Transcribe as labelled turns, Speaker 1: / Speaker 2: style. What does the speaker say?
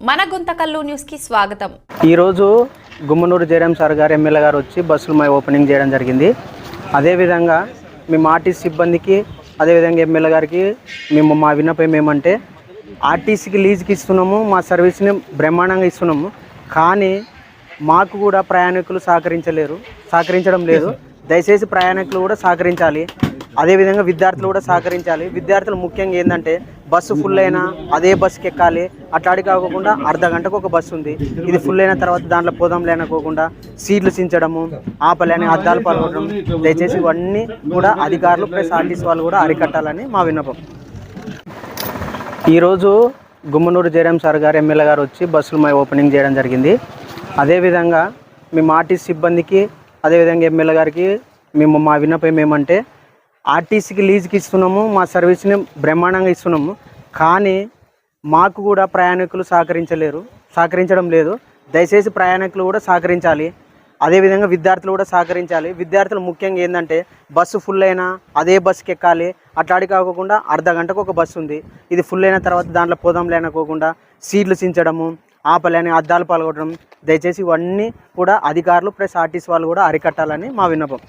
Speaker 1: మన గుంతకల్లు న్యూస్కి స్వాగతం.
Speaker 2: ఈరోజు గుమ్మనూరు జయరాం సార్ గారు ఎమ్మెల్యే గారు వచ్చి బస్సులు మా ఓపెనింగ్ చేయడం జరిగింది. అదేవిధంగా మేము ఆర్టీసీ సిబ్బందికి అదేవిధంగా ఎమ్మెల్యే గారికి మేము మా విన్నపం ఏమంటే ఆర్టీసీకి లీజుకి ఇస్తున్నాము మా సర్వీస్ని బ్రహ్మాండంగా ఇస్తున్నాము. కానీ మాకు కూడా ప్రయాణికులు సహకరించలేరు సహకరించడం లేదు. దయచేసి ప్రయాణికులు కూడా సహకరించాలి. అదేవిధంగా విద్యార్థులు కూడా సహకరించాలి. విద్యార్థులు ముఖ్యంగా ఏంటంటే బస్సు ఫుల్ అయినా అదే బస్సుకి ఎక్కాలి. అట్లాడి కాకుండా అర్ధ గంటకు ఒక బస్సు ఉంది. ఇది ఫుల్ అయిన తర్వాత దాంట్లో పోదాం లేనకోకుండా సీట్లు చించడము ఆపలేని అద్దాలు పాల్గొనడం దయచేసి ఇవన్నీ కూడా అధికారులు ప్లస్ ఆర్టీసీ వాళ్ళు కూడా అరికట్టాలని మా విన్నపం. ఈరోజు గుమ్మనూరు జయరాం సార్ గారు ఎమ్మెల్యే గారు వచ్చి బస్సులు మా ఓపెనింగ్ చేయడం జరిగింది. అదేవిధంగా మేము ఆర్టీసీ సిబ్బందికి అదేవిధంగా ఎమ్మెల్యే గారికి మేము మా విన్నపం ఏమంటే ఆర్టీసీకి లీజుకి ఇస్తున్నాము మా సర్వీస్ని బ్రహ్మాండంగా ఇస్తున్నాము. కానీ మాకు కూడా ప్రయాణికులు సహకరించలేరు సహకరించడం లేదు. దయచేసి ప్రయాణికులు కూడా సహకరించాలి. అదేవిధంగా విద్యార్థులు కూడా సహకరించాలి. విద్యార్థులు ముఖ్యంగా ఏంటంటే బస్సు ఫుల్ అయినా అదే బస్సుకి ఎక్కాలి. అట్లాడి కాకుండా అర్ధ గంటకు ఒక బస్సు ఉంది. ఇది ఫుల్ అయిన తర్వాత దాంట్లో పోదాం లేనకోకుండా సీట్లు చించడము ఆపలేని అద్దాలు పాల్గొనడం దయచేసి ఇవన్నీ కూడా అధికారులు ప్లస్ ఆర్టీసీ వాళ్ళు కూడా అరికట్టాలని మా విన్నపం.